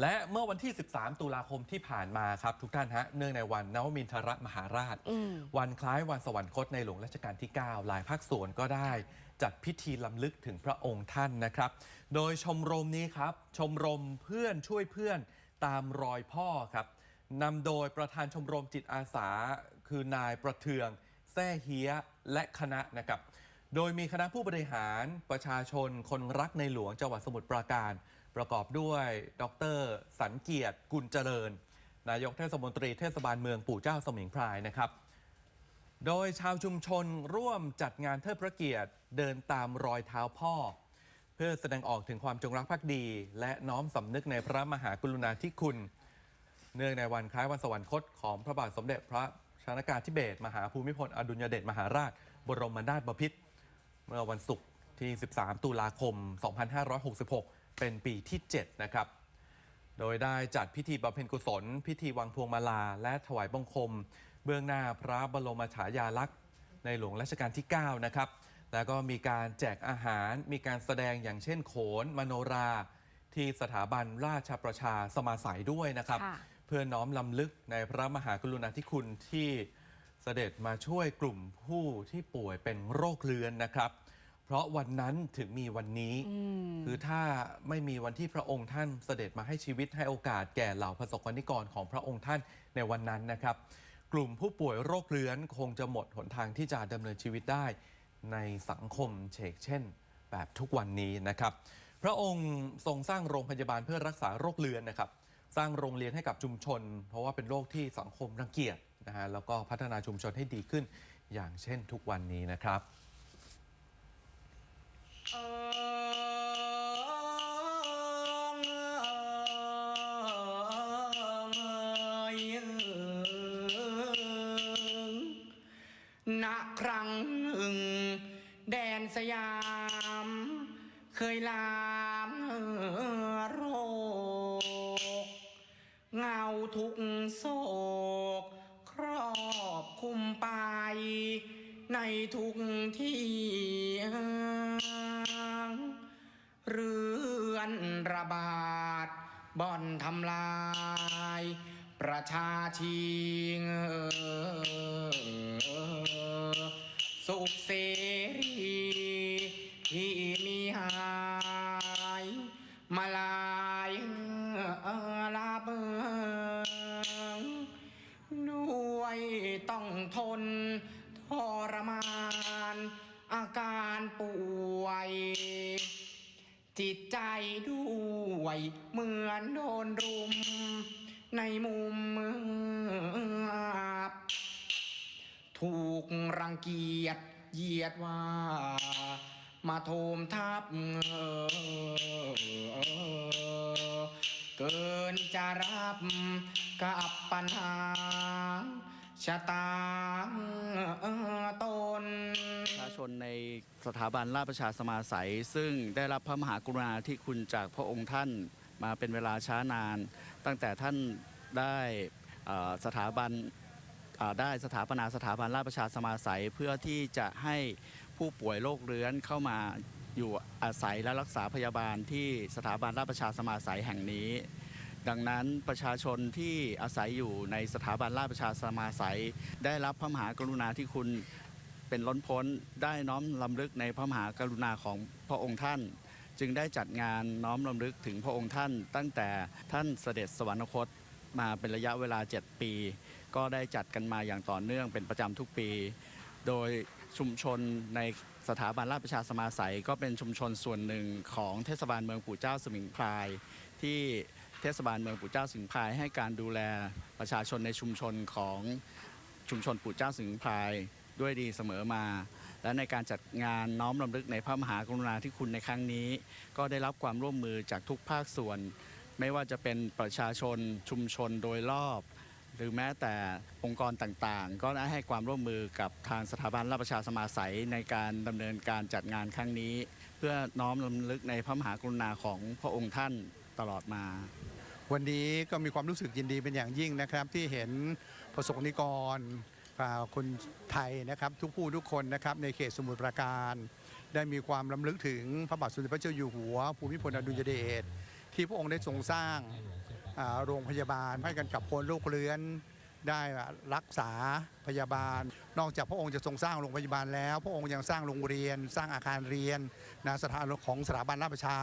และเมื่อวันที่ 13 ตุลาคมที่ผ่านมาครับ ทุกท่านฮะ เนื่องในวันนวมินทรมหาราชอืมวันคล้ายวันสวรรคตในหลวงรัชกาลที่ 9 หลายภาคส่วนก็ได้ จัดพิธีลำลึกถึงพระองค์ท่านนะครับ โดยชมรมนี้ครับ ชมรมเพื่อนช่วยเพื่อนตามรอยพ่อครับนำโดยประธานชมรมจิตอาสา คือนายประเทืองแซ่เฮียและคณะนะครับ โดยมีคณะผู้บริหารประชาชน คนรักในหลวงจังหวัดสมุทรปราการ ประกอบด้วย ดร สันเกียรติกุลเจริญ นายกเทศมนตรีเทศบาลเมืองปู่เจ้าสมิงพรายนะครับ โดยชาวชุมชนร่วมจัดงานเทิดพระเกียรติเดินตามรอยเท้าพ่อ เพื่อแสดงออกถึงความจงรักภักดี และน้อมสำนึกในพระมหากรุณาธิคุณ เนื่องในวันคล้ายวันสวรรคตของพระบาทสมเด็จพระชนากาธิเบศรมหาภูมิพลอดุลยเดชมหาราช บรมนาถบพิตร เมื่อวันศุกร์ที่ 13 ตุลาคม 2566 เป็นปีที่ 7 นะครับ โดยได้จัดพิธีบำเพ็ญกุศล พิธีวางพวงมาลา และถวายบังคม เบื้องหน้าพระบรมฉายาลักษณ์ในหลวงรัชกาลที่ 9 นะครับ แล้วก็มีการแจกอาหาร มีการแสดงอย่างเช่นโขน มโนรา ที่สถาบันราชประชาสมาสัยด้วยนะครับค่ะเพื่อน้อมลำลึกในพระมหากรุณาธิคุณที่เสด็จมาช่วยกลุ่มผู้ที่ป่วยเป็นโรคเรื้อนนะครับ เพราะวันนั้นถึงมีวันนี้ คือถ้าไม่มีวันที่พระองค์ท่านเสด็จมาให้ชีวิตให้โอกาสแก่เหล่าประสบกรณิกรของพระองค์ท่านในวันนั้นนะครับ กลุ่มผู้ป่วยโรคเรื้อนคงจะหมดหนทางที่จะดำเนินชีวิตได้ ในสังคมเฉกเช่น แบบทุกวันนี้นะครับ พระองค์ทรงสร้างโรงพยาบาลเพื่อรักษาโรคเรื้อนนะครับ สร้างโรงเรียนให้กับชุมชน เพราะว่าเป็นโรคที่สังคมรังเกียจนะฮะแล้วก็พัฒนาชุมชนให้ดีขึ้น อย่างเช่นทุกวันนี้นะครับ ณครั้งหนึ่ง แดนสยาม เคยลามโรค เงาทุกโศก ครอบคุมไป ในทุกที่เรือนระบาด บ่อนทำลาย ประชาชิง ทนทรมาน อาการป่วย จิตใจด้วย เหมือนโดนรุม ในมุมมือบถูกรังเกียจเหยียดว่า มาโทมทับเกินจะรับกับปัญหา ชะตาตนประชาชนในสถาบันราชประชาสมาสัย ซึ่งได้รับพระมหากรุณาธิคุณจากพระองค์ท่านมาเป็นเวลาช้านาน ตั้งแต่ท่านได้สถาบันได้สถาปนาสถาบันราชประชาสมาสัยเพื่อที่จะให้ผู้ป่วยโรคเรื้อนเข้ามาอยู่อาศัยและรักษาพยาบาลที่สถาบันราชประชาสมาสัยแห่งนี้ ดังนั้นประชาชนที่อาศัยอยู่ในสถาบันราชประชาสมาสัย ได้รับพระมหากรุณาธิคุณเป็นล้นพ้นได้น้อมลำลึกในพระมหากรุณาของพระองค์ท่าน จึงได้จัดงานน้อมลำลึกถึงพระองค์ท่าน ตั้งแต่ท่านเสด็จสวรรคตมาเป็นระยะเวลา 7 ปี ก็ได้จัดกันมาอย่างต่อเนื่องเป็นประจำทุกปี โดยชุมชนในสถาบันราชประชาสมาสัย ก็เป็นชุมชนส่วนหนึ่งของเทศบาลเมืองปู่เจ้าสมิงพรายที่ เทศบาลเมืองปู่เจ้าสิงพายให้การดูแลประชาชนในชุมชนของชุมชนปู่เจ้าสิงห์พายด้วยดีเสมอมา และในการจัดงานน้อมรำลึกในพระมหากรุณาธิคุณในครั้งนี้ ก็ได้รับความร่วมมือจากทุกภาคส่วน ไม่ว่าจะเป็นประชาชนชุมชนโดยรอบ หรือแม้แต่องค์กรต่างๆ ก็ได้ให้ความร่วมมือกับทางสถาบันราชประชาสมาสัยในการดำเนินการจัดงานครั้งนี้ เพื่อน้อมรำลึกในพระมหากรุณาของพระองค์ท่านตลอดมา วันนี้ก็มีความรู้สึกยินดีเป็นอย่างยิ่งนะครับ ที่เห็นประสบนิกรอ่าคนไทยนะครับ ทุกผู้ทุกคนนะครับในเขตสมุทรปราการ ได้มีความลำลึกถึงพระบาทสมเด็จพระเจ้าอยู่หัว ภูมิพลอดุลยเดชที่พระองค์ได้ทรงสร้างโรงพยาบาลให้กันกับคนโรคเรื้อน ได้รักษาพยาบาล นอกจากพระองค์จะทรงสร้างโรงพยาบาลแล้ว พระองค์ยังสร้างโรงเรียน สร้างอาคารเรียนนะสถานของสถาบันราชประชา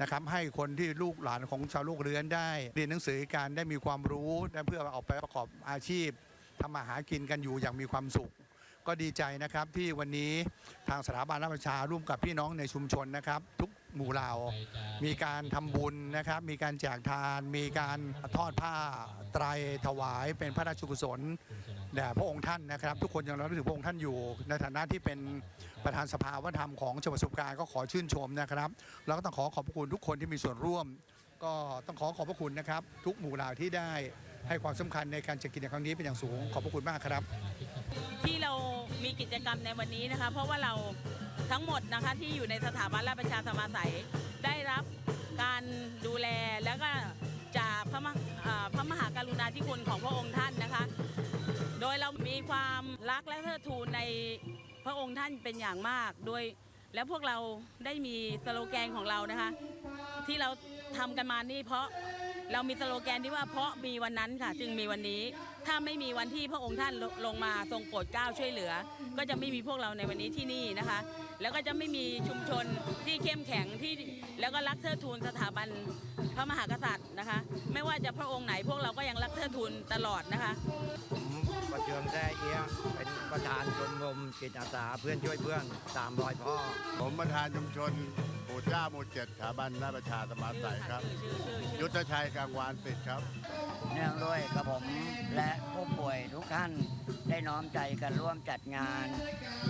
นะครับให้คนที่ลูกหลานของชาวโลกเรือนได้ เรียนหนังสือการได้มีความรู้เพื่อเอาไปประกอบอาชีพทำมาหากินกันอยู่อย่างมีความสุข ก็ดีใจนะครับที่วันนี้ทางสถาบันราชประชาร่วมกับพี่น้องในชุมชนนะครับ ทุก หมู่เหล่ามีการทำบุญนะครับ มีการแจกทาน มีการทอดผ้าไตรถวายเป็นพระราชกุศลแด่พระองค์ท่านนะครับ ทุกคนยังระลึกถึงพระองค์ท่านอยู่ ในฐานะที่เป็นประธานสภาวัฒนธรรมของจังหวัดสมุพรปราการก็ขอชื่นชมนะครับ แล้วก็ต้องขอขอบพระคุณทุกคนที่มีส่วนร่วม ก็ต้องขอขอบพระคุณนะครับ ทุกหมู่เหล่าที่ได้ให้ความสำคัญในการจัดกิจกรรมครั้งนี้เป็นอย่างสูงขอบพระคุณมากครับ ที่เรามีกิจกรรมในวันนี้นะคะ เพราะว่าเราทั้งหมดนะคะที่อยู่ในสถาบันราชประชาสมาสัยได้รับการดูแลแล้วก็จากพระมหาอ่าพระมหากรุณาธิคุณของพระองค์ท่านนะคะ โดยเรามีความรักและเทิดทูนในพระองค์ท่านเป็นอย่างมาก โดย แล้วพวกเราได้มีสโลแกนของเรานะคะ ที่เราทำกันมานี่เพราะเรามีสโลแกนที่ว่าเพราะมีวันนั้นค่ะ จึงมีวันนี้ ถ้าไม่มีวันที่พระองค์ท่านลลงมาทรงโปรดเกล้าช่วยเหลือ ก็จะไม่มีพวกเราในวันนี้ที่นี่นะคะ แล้วก็จะไม่มีชุมชนที่เข้มแข็งที่แล้วก็รักเทิดทูนสถาบันพระมหากษัตริย์นะคะ ไม่ว่าจะพระองค์ไหนพวกเราก็ยังรักเทิดทูนตลอดนะคะ ประเทืองแท้เอียะเป็นประธานชมรมจิตอาสาเพื่อนช่วยเพื่อนตามรอยพ่อ ผมประธานชุมชนหมู่เจ้าหมู่เจ็ดสถาบันราชประชาสมาสัยครับชื่อชื่อชื่อยุทธชัยกลางวานปิดครับ เนื่องด้วยกระผมและผู้ป่วยทุกท่านได้น้อมใจกันร่วมจัดงาน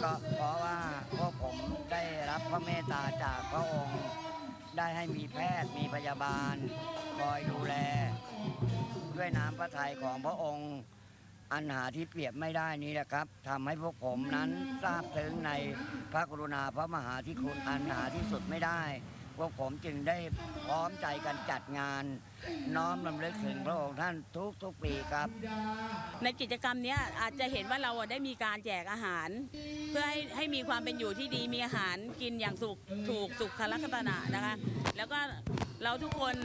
ก็เพราะว่าพวกผมได้รับพระเมตตาจากพระองค์ ได้ให้มีแพทย์มีพยาบาล คอยดูแล ด้วยน้ำพระทัยของพระองค์ อันหาที่เปรียบไม่ได้นี้นะครับทำให้พวกผมนั้นทราบถึงในพระกรุณาพระมหาธิคุณอันหาที่สุดไม่ได้ พวกผมจึงได้พร้อมใจกันจัดงาน น้อมรำลึกถึงพระองค์ท่านทุกๆปีครับ ในกิจกรรมเนี้ยอาจจะเห็นว่าเราอะได้มีการแจกอาหาร เพื่อให้ให้มีความเป็นอยู่ที่ดีมีอาหารกินอย่างสุขถูกสุขลักษณะนะคะ แล้วก็ เราทุกคน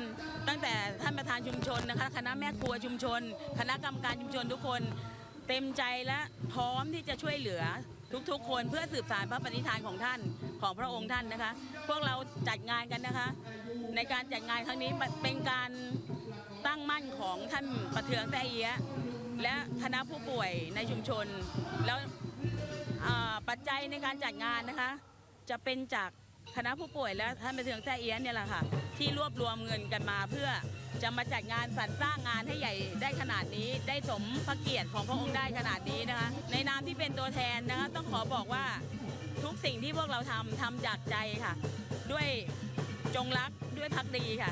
ตั้งแต่ท่านประธานชุมชนนะคะ คณะแม่ครัวชุมชน คณะกรรมการชุมชนทุกคน เต็มใจและพร้อมที่จะช่วยเหลือทุกๆ คนเพื่อสืบสานพระปณิธานของท่านของพระองค์ท่านนะคะ พวกเราจัดงานกันนะคะ ในการจัดงานครั้งนี้เป็นการตั้งมั่นของท่านประเทืองแต้เอียะและคณะผู้ป่วยในชุมชน แล้วปัจจัยในการจัดงานนะคะ จะเป็นจาก คณะผู้ป่วยและท่านประเทืองแท้เอี้ยะเนี่ยแหละค่ะ ที่รวบรวมเงินกันมาเพื่อจะมาจัดงานสรรสร้างงานให้ใหญ่ได้ขนาดนี้ ได้สมพระเกียรติของพระองค์ได้ขนาดนี้นะคะ ในนามที่เป็นตัวแทนนะคะต้องขอบอกว่าทุกสิ่งที่พวกเราทำทำจากใจค่ะ ด้วยจงรักด้วยพักดีค่ะ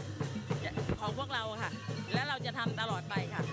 ของพวกเราค่ะ และเราจะทำตลอดไปค่ะ